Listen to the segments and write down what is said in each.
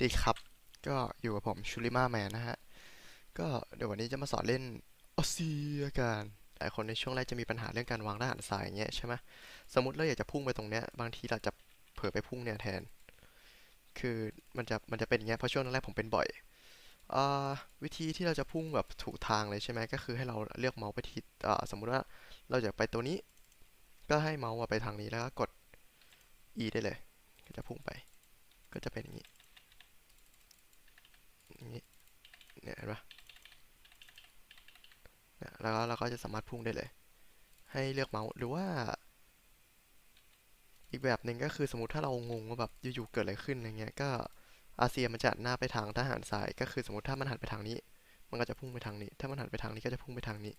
ดีครับก็อยู่กับผมชูริมาแมนนะฮะ ก็เดี๋ยววันนี้จะมาสอนเล่นออสเซียกันหลายคนในช่วงแรกจะมีปัญหาเรื่องการวางทหารทรายอย่างเงี้ยใช่ไหมสมมติเราอยากจะพุ่งไปตรงเนี้ยบางทีเราจะเผลอไปพุ่งเนี่ยแทน คือมันจะมันจะเป็นอย่างเงี้ยเพราะช่วงแรกผมเป็นบ่อยอ่าวิธีที่เราจะพุ่งแบบถูกทางเลยใช่ไหมก็คือให้เราเลือกเมาส์ไปที่อ่าสมมุติว่าเราอยากไปตัวนี้ ก็ให้เมาส์ไปทางนี้แล้วก็กด E ได้เลย ก็จะพุ่งไป ก็จะเป็นอย่างนี้อย่างนี้ เนี่ยเห็นปะเนี่ยแล้วเราก็จะสามารถพุ่งได้เลย ให้เลือกเมาส์หรือว่า อีกแบบหนึ่งก็คือสมมติถ้าเรางงว่าแบบอยู่ๆเกิดอะไรขึ้นอะไรเงี้ยก็อาเซียมันจะหันหน้าไปทางทหารทราย ก็คือสมมติถ้ามันหันไปทางนี้ มันก็จะพุ่งไปทางนี้ ถ้ามันหันไปทางนี้ก็จะพุ่งไปทางนี้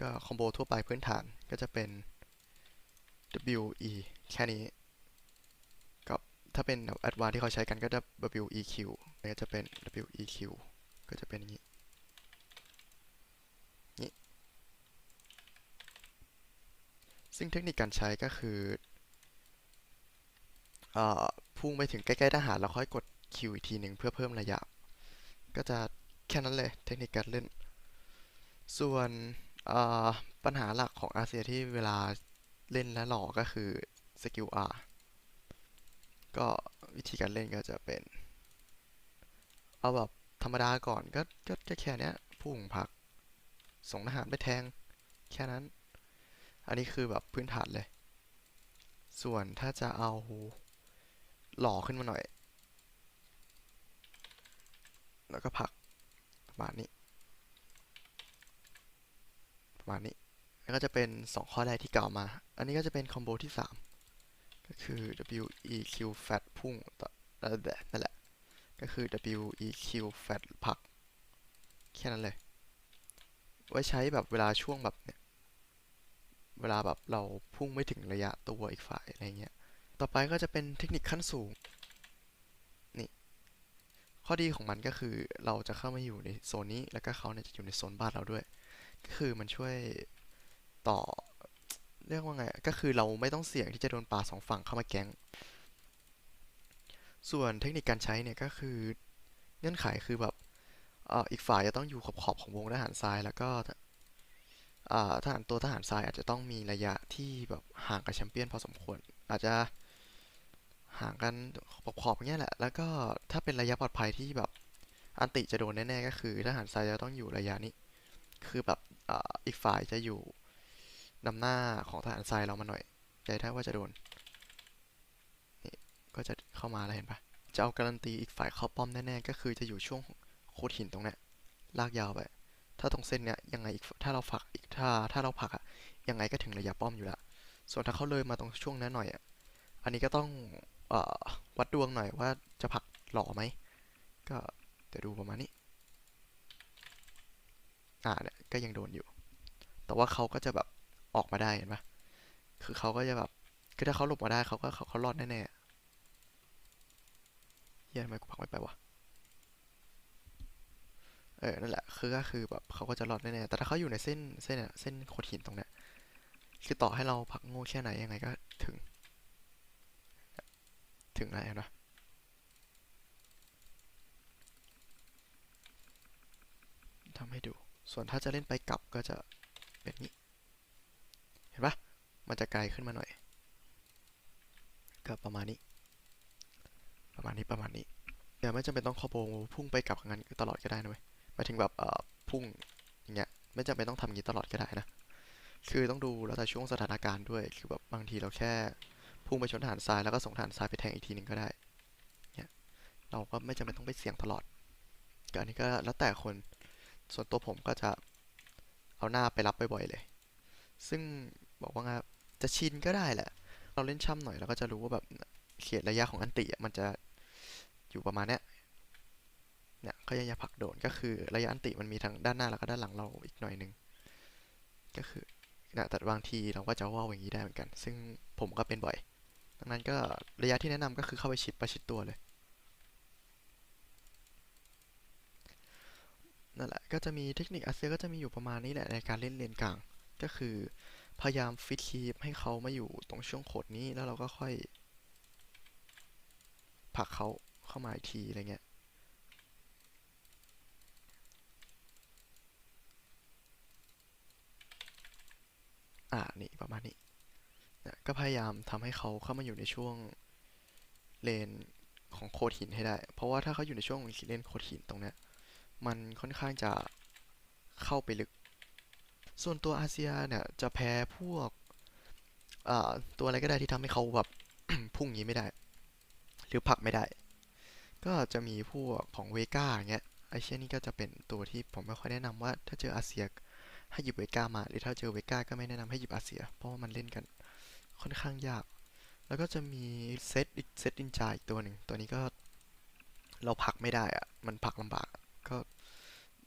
ก็คอมโบทั่วไปพื้นฐานก็จะเป็น W E แค่นี้ ถ้าเป็นแบบ Advanced ที่เขาใช้กันก็จะ W E Q ก็จะเป็น W E Q ก็จะเป็นอย่างนี้นี้ซึ่งเทคนิคการใช้ก็คืออพุ่งไปถึงใกล้ๆทหารแล้วค่อยกด Q อีกทีหนึ่งเพื่อเพิ่มระยะ ก็จะแค่นั้นเลยเทคนิคการเล่น ส่วนปัญหาหลักของอาเซียที่เวลาเล่นและหลอก็คือสกิล R ก็วิธีการเล่นก็จะเป็น เอาแบบธรรมดาก่อนก็ก็แค่เนี้ยพุ่งผัก ส่งทหารไปแทง แค่นั้น อันนี้คือแบบพื้นฐานเลย ส่วนถ้าจะเอาหล่อขึ้นมาหน่อย แล้วก็ผักประมาณนี้ประมาณนี้แล้วก็จะเป็น 2 ข้อแรกที่กล่าวมา อันนี้ก็จะเป็นคอมโบที่ 3 ก็คือ W E Q fat พุ่งต่อนั่นแหละนั่นแหละ ก็คือ W E Q fat ผัก แค่นั้นเลย ไว้ใช้แบบเวลาช่วงแบบเนี่ยเวลาแบบเราพุ่งไม่ถึงระยะตัวอีกฝ่ายอะไรเงี้ย ต่อไปก็จะเป็นเทคนิคขั้นสูง นี่ ข้อดีของมันก็คือเราจะเข้ามาอยู่ในโซนนี้ แล้วก็เขาเนี่ยจะอยู่ในโซนบ้านเราด้วย ก็คือมันช่วยต่อ เรียกว่าไง ก็คือเราไม่ต้องเสี่ยงที่จะโดนป่าสองฝั่งเข้ามาแก๊ง ส่วนเทคนิคการใช้เนี่ยก็คือเงื่อนไขคือแบบอ,อีกฝ่ายจะต้องอยู่ขอบขอบของวงทหารทรายแล้วก็ทหารตัวทหารทรายอาจจะต้องมีระยะที่แบบห่างกับแชมเปี้ยนพอสมควร อาจจะห่างกันขอบขอบอย่างเงี้ยแหละ แล้วก็ถ้าเป็นระยะปลอดภัยที่แบบอันติจะโดนแน่ๆก็คือทหารทรายจะต้องอยู่ระยะนี้ คือแบบออีกฝ่ายจะอยู่ นำหน้าของทหารทรายเรามาหน่อยใจถ้าว่าจะโดน นี่ก็จะเข้ามาแล้วเห็นปะจะเอาการันตีอีกฝ่ายเข้าป้อมแน่ๆ ก็คือจะอยู่ช่วงโคดหินตรงเนี้ยลากยาวไป ถ้าตรงเส้นเนี้ยยังไงอีกถ้าเราผักอีกถ้าถ้าเราผักอะยังไงก็ถึงระยะป้อมอยู่ละส่วนถ้าเขาเลยมาตรงช่วงนั้นหน่อยอะอันนี้ก็ต้องอวัดดวงหน่อยว่าจะผักหล่อไหมก็เดี๋ยวดูประมาณนี้อ่าเนี่ยก็ยังโดนอยู่ แต่ว่าเขาก็จะแบบ ออกมาได้เห็นปะคือเขาก็จะแบบคือถ้าเขาหลบมาได้เขาก็เขาเขารอดแน่ๆเฮียทำไมกูผลักไม่ไปวะเออ นั่นแหละ คือก็คือแบบเขาก็จะรอดแน่ๆแต่ถ้าเขาอยู่ในเส้นเส้นเส้นโขดหินตรงเนี้ย คือต่อให้เราผักโง่แค่ไหนยังไงก็ถึง ถึงอะไรนะทำให้ดู ส่วนถ้าจะเล่นไปกลับก็จะเป็นนี้ ห็นปะมันจะไกลขึ้นมาหน่อย ก็ประมาณนี้ ประมาณนี้ประมาณนี้เดี๋ยวไม่จำเป็นต้องคอโบพุ่งไปกลับงั้นตลอดก็ได้นะเว้ยหมายถึงแบบเอ่อพุ่งอย่างเงี้ยไม่จำเป็นต้องทำอย่างนี้ตลอดก็ได้นะคือต้องดูแล้วแต่ช่วงสถานการณ์ด้วย คือแบบบางทีเราแค่พุ่งไปชนฐานทรายแล้วก็ส่งฐานทรายไปแทงอีกทีหนึ่งก็ได้เนี่ยเราก็ไม่จำเป็นต้องไปเสี่ยงตลอดก็อันนี้ก็แล้วแต่คน ส่วนตัวผมก็จะเอาหน้าไปรับบ่อยๆเลย ซึ่ง บอกว่าจะชินก็ได้แหละ เราเล่นช่ำหน่อยเราก็จะรู้ว่าแบบเขตระยะของอันติมันจะอยู่ประมาณเนี้ยเนี่ยก็ยังอย่าผักโดนก็คือระยะอันติมันมีทั้งด้านหน้าแล้วก็ด้านหลังเราอีกหน่อยหนึ่งก็คือนะแต่บางทีเราก็จะว่าวอย่างนี้ได้เหมือนกัน ซึ่งผมก็เป็นบ่อย ดังนั้นก็ระยะที่แนะนำก็คือเข้าไปชิดประชิดตัวเลย นั่นแหละ ก็จะมีเทคนิคอาเซียก็จะมีอยู่ประมาณนี้แหละในการเล่นเลนกลาง ก็คือ พยายามฟิตคีปให้เขามาอยู่ตรงช่วงโขดนี้แล้วเราก็ค่อยผลักเขาเข้ามาอีกทีอะไรเงี้ยอ่านี่ประมาณนี้ก็พยายามทำให้เขาเข้ามาอยู่ในช่วงเลนของโขดหินให้ได้ เพราะว่าถ้าเขาอยู่ในช่วงเลนโขดหินตรงเนี้ยมันค่อนข้างจะเข้าไปลึก ส่วนตัวอาเซียเนี่ยจะแพ้พวกตัวอะไรก็ได้ที่ทำให้เขาแบบพุ่งอย่างนี้ไม่ได้ หรือผักไม่ได้ ก็จะมีพวกของเวก้าเงี้ยไอเช่นนี้ก็จะเป็นตัวที่ผมไม่ค่อยแนะนำว่า ถ้าเจออาเซียให้หยิบเวก้ามา หรือถ้าเจอเวก้าก็ไม่แนะนำให้หยิบอาเซีย เพราะว่ามันเล่นกันค่อนข้างยาก แล้วก็จะมีเซตอีกเซตนินจาอีกตัวหนึ่งตัวนี้ก็เราผักไม่ได้อะมันผักลำบากก็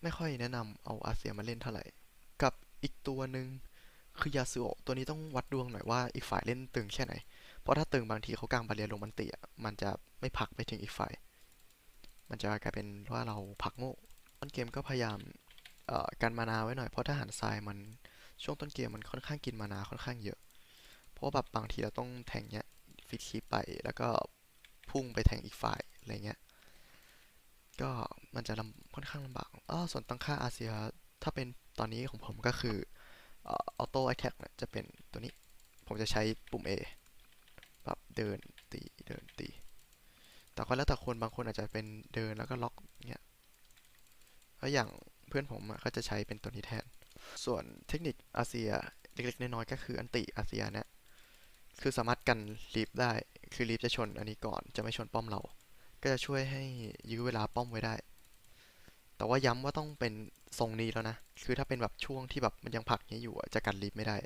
ไม่ค่อยแนะนำเอาอาเซียมาเล่นเท่าไหร่ อีกตัวหนึ่งคือยาสึโอะตัวนี้ต้องวัดดวงหน่อยว่าอีกฝ่ายเล่นตึงแค่ไหน เพราะถ้าตึงบางทีเขากางบาเรียลงมันเตียมันจะไม่ผลักไปถึงอีกฝ่าย มันจะกลายเป็นว่าเราผลักโง่ต้นเกมก็พยายามกันมานาไว้หน่อยเพราะทหารทรายมันช่วงต้นเกมมันค่อนข้างกินมานาค่อนข้างเยอะ เพราะว่าแบบบางทีเราต้องแทงเนี้ยฟิกคีไปแล้วก็พุ่งไปแทงอีกฝ่ายอะไรเงี้ย ก็มันจะลำค่อนข้างลำบากอ้อส่วนตั้งค่าอาเซีย ถ้าเป็นตอนนี้ของผมก็คือเออโต้แอ t แทกเนี่ยจะเป็นตัวนี้ ผมจะใช้ปุ่ม A แบบเดินตีเดินตี แต่ก็แล้วแต่คนบางคนอาจจะเป็นเดินแล้วก็ล็อกเงี้ยแล้วอย่างเพื่อนผมอะเขาจะใช้เป็นตัวนี้แทน ส่วนเทคนิคอาเซียเล็กๆน้อยๆก็คืออันติอาเซียเนี่ยคือสามารถกันลีฟได้ คือลีฟจะชนอันนี้ก่อน จะไม่ชนป้อมเรา ก็จะช่วยให้ยื้อเวลาป้อมไว้ได้ แต่ว่าย้ำว่าต้องเป็น ทรงนี้แล้วนะ คือถ้าเป็นแบบช่วงที่แบบมันยังผลักนี้อยู่จะกันลีฟไม่ได้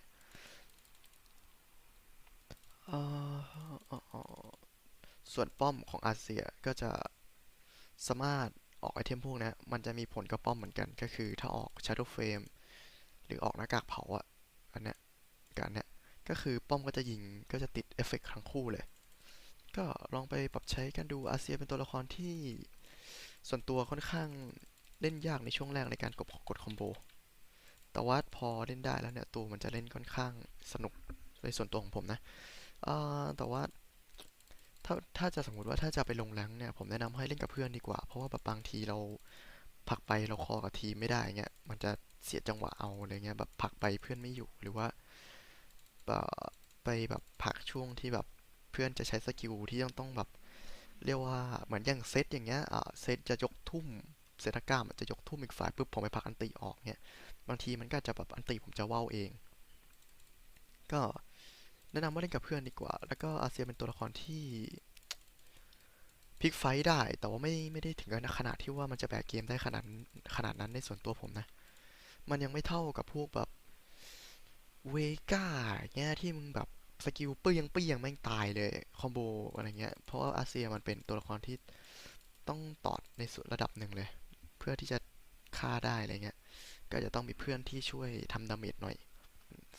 ส่วนป้อมของอาเซียก็จะสามารถออกไอเทมพวกนี้มันจะมีผลกับป้อมเหมือนกันก็คือถ้าออก Shadow Frame หรือออกหน้ากากเผาอะอันเนี้ยกับอันเนี้ยก็คือป้อมก็จะยิงก็จะติดเอฟเฟกต์ทั้งคู่เลย ก็ลองไปปรับใช้กันดูอาเซียเป็นตัวละครที่ส่วนตัวค่อนข้าง เล่นยากในช่วงแรกในการกดกดคอมโบ แต่ว่าพอเล่นได้แล้วเนี่ยตัวมันจะเล่นค่อนข้างสนุกในส่วนตัวของผมนะแต่ว่าถ้าถ้าจะสมมติว่าถ้าจะไปลงแรงเนี่ยผมแนะนำให้เล่นกับเพื่อนดีกว่า เพราะว่าแบบบางทีเราผักไปเราคอกับทีมไม่ได้เงี้ยมันจะเสียจังหวะเอาอะไรเงี้ยแบบผักไปเพื่อนไม่อยู่หรือว่าไปแบบผักช่วงที่แบบเพื่อนจะใช้สกิลที่ต้องต้องแบบเรียกว่าเหมือนอย่างเซตอย่างเงี้ยเซตจะยกทุ่ม เซตก้ามันจะยกทุ่มอีกฝ่ายปุ๊บผมไปผลักอันติออกเนี่ยบางทีมันก็จะแบบอันติผมจะว่าวเอง ก็แนะนำว่าเล่นกับเพื่อนดีกว่า แล้วก็อาเซียเป็นตัวละครที่พลิกไฟได้แต่ว่าไม่ไม่ได้ถึงกับขนาดที่ว่ามันจะแบกเกมได้ขนาดขนาดนั้นในส่วนตัวผมนะ มันยังไม่เท่ากับพวกแบบเวก้าเงี้ยที่มึงแบบสกิลเปี้ยงเปี้ยงแม่งตายเลยคอมโบอะไรเงี้ยเพราะว่าอาเซียมันเป็นตัวละครที่ต้องตอดในส่วนระดับหนึ่งเลย พื่อที่จะฆ่าได้อะไรเงี้ย ก็จะต้องมีเพื่อนที่ช่วยทำดาเมจหน่อย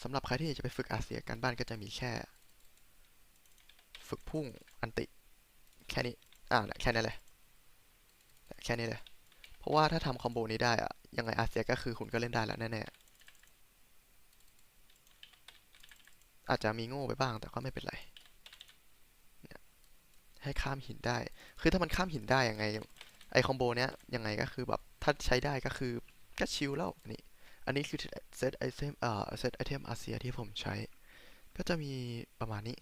สำหรับใครที่จะไปฝึกอาเซียกันบ้านก็จะมีแค่ ฝึกพุ่งอันติ แค่นี้ อ่าแค่นี้เลย แค่นี้เลย เพราะว่าถ้าทำคอมโบนี้ได้อะยังไงอาเซียก็คือคุณก็เล่นได้แล้วแน่ๆ อาจจะมีโง่ไปบ้างแต่ก็ไม่เป็นไรให้ข้ามหินได้ คือถ้ามันข้ามหินได้ยังไง ไอคอมโบเนี้ยยังไงก็คือแบบถ้าใช้ได้ก็คือก็ชิลแล้วนี่อันนี้คือเซตไอเทมเอ่อเซตไอเทมอาเซียที่ผมใช้ ก็จะมีประมาณนี้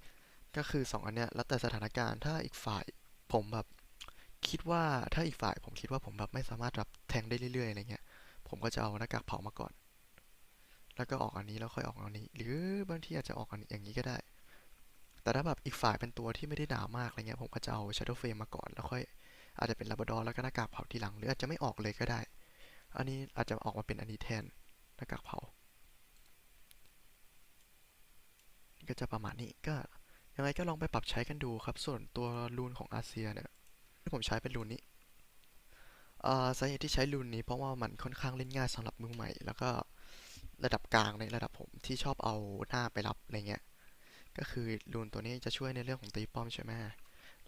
ก็คือสองอันเนี้ยแล้วแต่สถานการณ์ถ้าอีกฝ่ายผมแบบคิดว่าถ้าอีกฝ่ายผมคิดว่าผมแบบไม่สามารถรับแทงได้เรื่อยๆอะไรเงี้ยผมก็จะเอาหน้ากากเผามาก่อน แล้วก็ออกอันนี้แล้วค่อยออกอันนี้ หรือบางทีอาจจะออกอันอย่างนี้ก็ได้ แต่ถ้าแบบอีกฝ่ายเป็นตัวที่ไม่ได้หนามากอะไรเงี้ยผมก็จะเอา Shadow Flame มาก่อนแล้วค่อย อาจจะเป็นลาบดอร์แล้วก็หน้ากากเผาทีหลัง หรืออาจจะไม่ออกเลยก็ได้ อันนี้อาจจะออกมาเป็นอันนี้แทนหน้ากากเผา ก็จะประมาณนี้ก็ยังไงก็ลองไปปรับใช้กันดูครับ ส่วนตัวรูนของอาเซียเนี่ยที่ผมใช้เป็นรูนนี้อ่าสาเหตุที่ใช้รูนนี้เพราะว่ามันค่อนข้างเล่นง่ายสำหรับมือใหม่ แล้วก็ระดับกลางในระดับผมที่ชอบเอาหน้าไปรับอะไรเงี้ย ก็คือรูนตัวนี้จะช่วยในเรื่องของตีป้อมใช่ไหม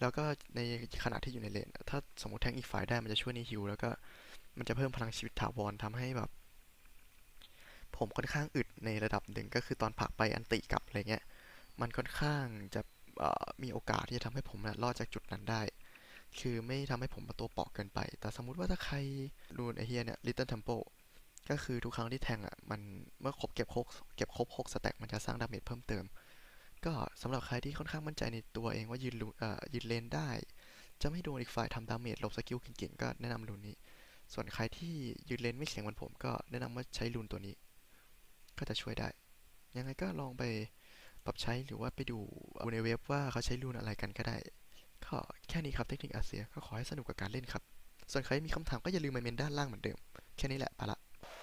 แล้วก็ในขณะที่อยู่ในเลน ถ้าสมมติแทงอีกฝ่ายได้มันจะช่วยในฮิลแล้วก็มันจะเพิ่มพลังชีวิตถาวรทำให้แบบ ผมค่อนข้างอึดในระดับหนึ่งก็คือตอนผักไปอันติกลับอะไรเงี้ย มันค่อนข้างจะมีโอกาสที่จะทำให้ผมรอดจากจุดนั้นได้ คือไม่ทำให้ผมมาตัวเปอกเกินไป แต่สมมุติว่าถ้าใครรูนไอเฮียเนี่ย Little Tempo ก็คือทุกครั้งที่แทงอะมันเมื่อครบเก็บครบเก็บครบ6สแต็กมันจะสร้างดาเมจเพิ่มเติม ก็สำหรับใครที่ค่อนข้างมั่นใจในตัวเองว่ายืนเอ่อยืนเลนได้ จะไม่โดนอีกฝ่ายทำดาเมจลบสกิลเก่งๆก็แนะนำรูนนี้ ส่วนใครที่ยืนเลนไม่แข็งเหมือนผม ก็แนะนำว่าใช้รูนตัวนี้ ก็จะช่วยได้ ยังไงก็ลองไปปรับใช้หรือว่าไปดูดูในเว็บว่าเขาใช้รูนอะไรกันก็ได้ก็แค่นี้ครับเทคนิคอาเซียก็ขอให้สนุกกับการเล่นครับ ส่วนใครมีคำถามก็อย่าลืมมาเมนด้านล่างเหมือนเดิม แค่นี้แหละไปละ